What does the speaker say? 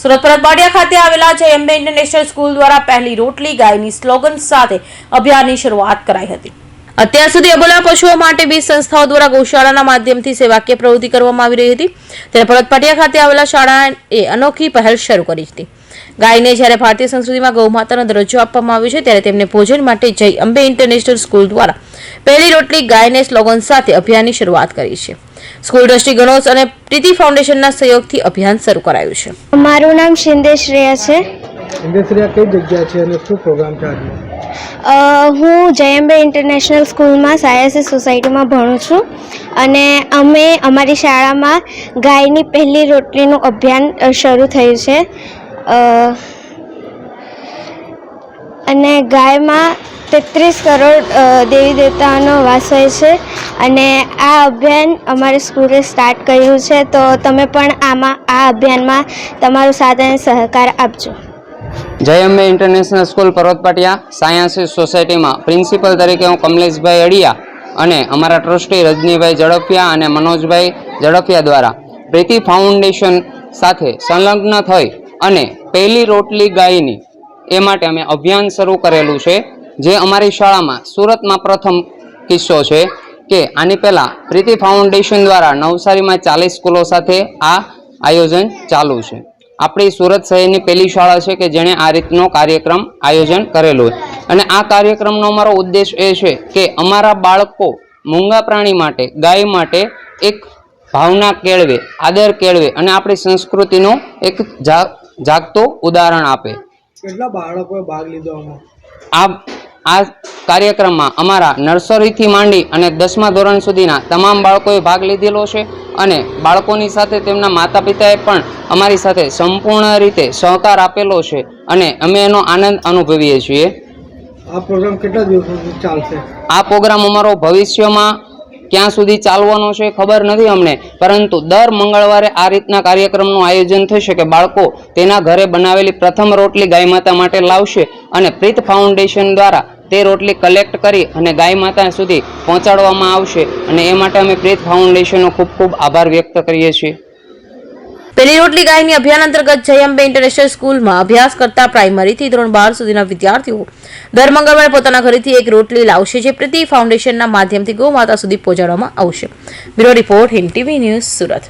સુરત પરતવાડિયા ખાતે આવેલા જય અંબે ઇન્ટરનેશનલ સ્કૂલ દ્વારા પહેલી રોટલી ગાયની સ્લોગન સાથે અભિયાનની શરૂઆત કરાઈ હતી. અત્યાર સુધી અબોલા પશુઓ માટે બીજ સંસ્થાઓ દ્વારા ગૌશાળાના માધ્યમથી સેવાકીય પ્રવૃત્તિ કરવામાં આવી રહી હતી. ત્યારે ભરતપાટિયા ખાતે આવેલા શાળાએ અનોખી પહેલ શરૂ કરી હતી. ગાયને જ્યારે ભારતીય સંસ્કૃતિમાં ગૌમાતાનો દરજ્જો આપવામાં આવ્યો છે ત્યારે તેમને ભોજન માટે જય અંબે ઇન્ટરનેશનલ સ્કૂલ દ્વારા પહેલી રોટલી ગાયને સ્લોગન સાથે અભિયાનની શરૂઆત કરી છે. સ્કૂલ ટ્રસ્ટી ગણોસ અને પ્રીતિ ફાઉન્ડેશનના સહયોગથી અભિયાન શરૂ કરાયું છે. મારું નામ શિંદે શ્રેયા છે. ઇન્ડસ્ટ્રીયા કઈ જગ્યા છે અને શું પ્રોગ્રામ છે? હું જયંબે ઇન્ટરનેશનલ સ્કૂલમાં સાયન્સી સોસાયટીમાં ભણું છું અને અમે અમારી શાળામાં ગાયની પહેલી રોટલીનું અભિયાન શરૂ થયું છે. અને ગાયમાં તેત્રીસ કરોડ દેવી દેવતાઓનો વાસ હોય છે અને આ અભિયાન અમારી સ્કૂલે સ્ટાર્ટ કર્યું છે, તો તમે પણ આમાં, આ અભિયાનમાં તમારો સાથ અને સહકાર આપજો. Jay Ambe international school Parvatpatiya science સોસાયટીમાં પ્રિન્સિપલ તરીકે હું કમલેશભાઈ અડિયા અને અમારા ટ્રસ્ટી રજનીભાઈ ઝડપિયા અને મનોજભાઈ ઝડપિયા દ્વારા પ્રીતિ ફાઉન્ડેશન સાથે સંલગ્ન થઈ અને પહેલી રોટલી ગાયની એ માટે અમે અભિયાન શરૂ કરેલું છે, જે અમારી શાળામાં સુરતમાં પ્રથમ કિસ્સો છે કે આની પહેલાં પ્રીતિ ફાઉન્ડેશન દ્વારા નવસારીમાં ચાલીસ સ્કૂલો સાથે આ આયોજન ચાલુ છે. આપણી સુરત શહેરની પહેલી શાળા છે કે જેણે આ રીતનો કાર્યક્રમ આયોજન કરેલો. હોય અને આ કાર્યક્રમનો અમારો ઉદ્દેશ એ છે કે અમારા બાળકો મૂંગા પ્રાણી માટે ગાય માટે એક ભાવના કેળવે આદર કેળવે અને આપણી સંસ્કૃતિનો એક જાગતો ઉદાહરણ આપે. કેટલા બાળકોએ ભાગ લીધો આ આ કાર્યક્રમમાં અમારા નર્સરીથી માંડી અને દસમા ધોરણ સુધીના તમામ બાળકોએ ભાગ લીધેલો છે અને બાળકોની સાથે તેમના માતા પિતાએ પણ અમારી સાથે સંપૂર્ણ રીતે સહકાર આપેલો છે અને અમે એનો આનંદ અનુભવીએ છીએ. આ પ્રોગ્રામ કેટલા દિવસ ચાલશે? આ પ્રોગ્રામ અમારો ભવિષ્યમાં ક્યાં સુધી ચાલવાનો છે ખબર નથી અમને. પરંતુ દર મંગળવારે આ રીતના કાર્યક્રમનું આયોજન થશે કે બાળકો તેના ઘરે બનાવેલી પ્રથમ રોટલી ગાય માતા માટે લાવશે અને પ્રીત ફાઉન્ડેશન દ્વારા તે રોટલી કલેક્ટ કરી અને ગાય માતા સુધી પહોંચાડવામાં આવશે. અને એ માટે અમે પ્રીત ફાઉન્ડેશનનો ખૂબ ખૂબ આભાર વ્યક્ત કરીએ છીએ. પહેલી રોટલી ગાયની અભિયાન અંતર્ગત જયંબે ઇન્ટરનેશનલ સ્કૂલમાં અભ્યાસ કરતા પ્રાઇમરીથી ધોરણ બાર સુધીના વિદ્યાર્થીઓ દર મંગળવારે પોતાના ઘરેથી એક રોટલી લાવશે જે પ્રતિ ફાઉન્ડેશનના માધ્યમથી ગૌમાતા સુધી પહોંચાડવામાં આવશે. Bureau report Hind TV news Surat.